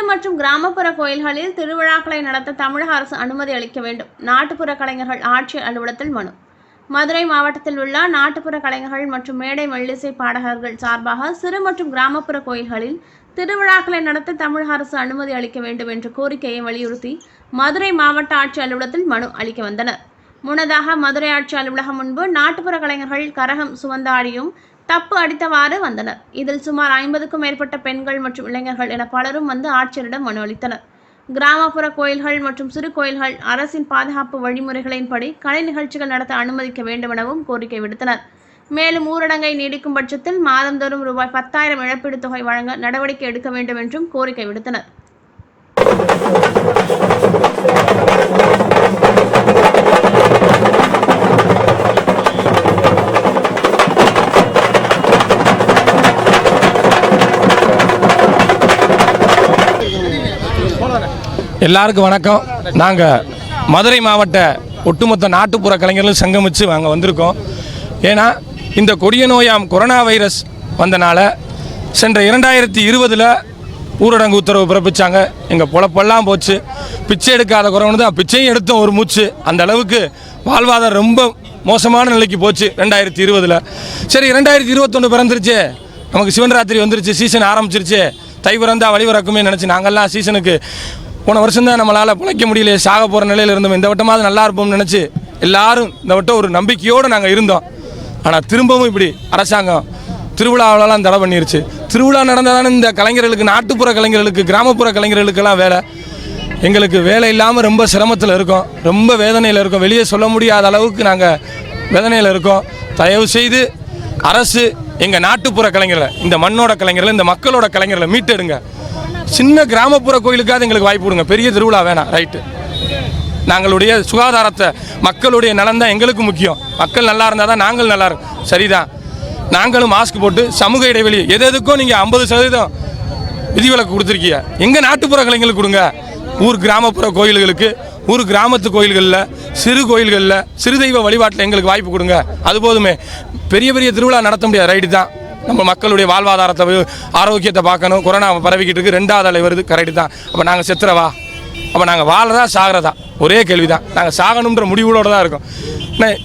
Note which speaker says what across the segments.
Speaker 1: சிறு மற்றும் கிராமப்புற கோயில்களில் திருவிழாக்களை நடத்த தமிழக அரசு அனுமதி அளிக்க வேண்டும். நாட்டுப்புற கலைஞர்கள் ஆட்சியர் அலுவலகத்தில் மனு. மதுரை மாவட்டத்தில் உள்ள நாட்டுப்புற கலைஞர்கள் மற்றும் மேடை மெல்லிசை பாடகர்கள் சார்பாக சிறு மற்றும் கிராமப்புற கோயில்களில் திருவிழாக்களை நடத்த தமிழக அரசு அனுமதி அளிக்க வேண்டும் என்ற கோரிக்கையை வலியுறுத்தி மதுரை மாவட்ட ஆட்சி அலுவலகத்தில் மனு அளிக்க வந்தனர். முன்னதாக மதுரை ஆட்சி அலுவலகம் முன்பு நாட்டுப்புற கலைஞர்கள் கரகம் சுவந்தாடியும் தப்பு அடித்தவாறு வந்தனர். இதில் சுமார் ஐம்பதுக்கும் மேற்பட்ட பெண்கள் மற்றும் இளைஞர்கள் என பலரும் வந்து ஆட்சியரிடம் மனு அளித்தனர். கிராமப்புற கோயில்கள் மற்றும் சிறு கோயில்கள் அரசின் பாதுகாப்பு வழிமுறைகளின்படி கலை நிகழ்ச்சிகள் நடத்த அனுமதிக்க வேண்டுமெனவும் கோரிக்கை விடுத்தனர். மேலும் ஊரடங்கை நீடிக்கும் பட்சத்தில் மாதந்தோறும் ரூபாய் பத்தாயிரம் இழப்பீடு தொகை வழங்க நடவடிக்கை எடுக்க வேண்டும் என்றும் கோரிக்கை விடுத்தனர்.
Speaker 2: எல்லாருக்கும் வணக்கம். நாங்கள் மதுரை மாவட்ட ஒட்டுமொத்த நாட்டுப்புற கலைஞர்களும் சங்கமித்து அங்கே வந்திருக்கோம். ஏன்னா இந்த கொடிய நோயாம் கொரோனா வைரஸ் வந்தனால சென்ற இரண்டாயிரத்தி இருபதில் ஊரடங்கு உத்தரவு பிறப்பிச்சாங்க. எங்கள் பொழப்பெல்லாம் போச்சு. பிச்சை எடுக்காத குறவனு தான் பிச்சையும் எடுத்தோம் ஒரு மூச்சு. அந்த அளவுக்கு வாழ்வாதாரம் ரொம்ப மோசமான நிலைக்கு போச்சு ரெண்டாயிரத்தி இருபதில் சரி ரெண்டாயிரத்தி இருபத்தொன்று பிறந்துருச்சு. நமக்கு சிவன் ராத்திரி வந்துருச்சு சீசன் ஆரம்பிச்சிருச்சு. தை பிறந்தால் வழிபிறக்குமே நினச்சி நாங்கள்லாம் சீசனுக்கு போன வருஷம் தான் நம்மளால் பிழைக்க முடியலையே சாக போகிற நிலையில் இருந்தோம். இந்த வட்டமாவது நல்லா இருப்போம்னு நினச்சி எல்லாரும் இந்த வட்டம் ஒரு நம்பிக்கையோடு நாங்கள் இருந்தோம். ஆனால் திரும்பவும் இப்படி அரசாங்கம் திருவிழாவிலலாம் தடை பண்ணிருச்சு. திருவிழா நடந்தால் இந்த கலைஞர்களுக்கு நாட்டுப்புற கலைஞர்களுக்கு கிராமப்புற கலைஞர்களுக்கெல்லாம் வேலை. எங்களுக்கு வேலை இல்லாமல் ரொம்ப சிரமத்தில் இருக்கோம். ரொம்ப வேதனையில் இருக்கோம். வெளியே சொல்ல முடியாத அளவுக்கு நாங்கள் வேதனையில் இருக்கோம். தயவு செய்து அரசு எங்கள் நாட்டுப்புற கலைஞர்களை இந்த மண்ணோட கலைஞர்களை இந்த மக்களோட கலைஞர்களை மீட்டெடுங்க சின்ன கிராமப்புற கோயிலுக்காவது எங்களுக்கு வாய்ப்பு கொடுங்க. பெரிய திருவிழா வேணாம் ரைட்டு நாங்களுடைய சுகாதாரத்தை மக்களுடைய நலன் தான் எங்களுக்கு முக்கியம். மக்கள் நல்லா இருந்தால் தான் நாங்கள் நல்லா இருக்கும் சரிதான். நாங்களும் மாஸ்க் போட்டு சமூக இடைவெளி எது எதுக்கும் நீங்கள் ஐம்பது சதவீதம் விதிவிலக்கு கொடுத்துருக்கீங்க. எங்கள் நாட்டுப்புற கலைஞர்களுக்கு கொடுங்க. ஊர் கிராமப்புற கோயில்களுக்கு ஒரு கிராமத்து கோயில்களில் சிறு கோயில்களில் சிறு தெய்வ வழிபாட்டில் எங்களுக்கு வாய்ப்பு கொடுங்க. அது போதுமே. பெரிய பெரிய திருவிழா நடத்த முடியாது ரைட்டு தான். நம்ம மக்களுடைய வாழ்வாதாரத்தை ஆரோக்கியத்தை பார்க்கணும். கொரோனா பரவிக்கிட்டு இருக்கு. ரெண்டாவது அலை வருது. கரெக்டு தான். அப்போ நாங்கள் செத்துறவா அப்போ நாங்கள் வாழறதா சாகிறதா? ஒரே கேள்வி தான். நாங்கள் சாகணுன்ற முடிவுகளோடு தான் இருக்கோம்.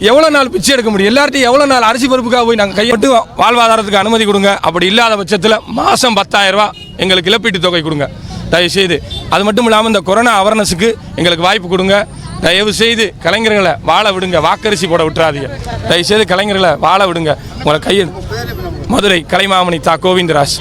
Speaker 2: எவ்வளோ நாள் பிச்சை எடுக்க முடியும்? எல்லார்ட்டையும் எவ்வளோ நாள் அரிசி பருப்புக்காக போய் நாங்கள் கையெட்டு வாழ்வாதாரத்துக்கு அனுமதி கொடுங்க? அப்படி இல்லாத பட்சத்தில் மாதம் பத்தாயிரரூபா எங்களுக்கு இழப்பீட்டு தொகை கொடுங்க. தயவுசெய்து அது மட்டும் இல்லாமல் இந்த கொரோனா அவேர்னஸுக்கு எங்களுக்கு வாய்ப்பு கொடுங்க. தயவு செய்து கலைஞர்களை வாழ விடுங்க. வாக்கரிசி போட விட்டுறாதீங்க. தயவு செய்து கலைஞர்களை வாழ விடுங்க. உங்களை கையில் மதுரை கலைமாமணி தா கோவிந்தராஜ்.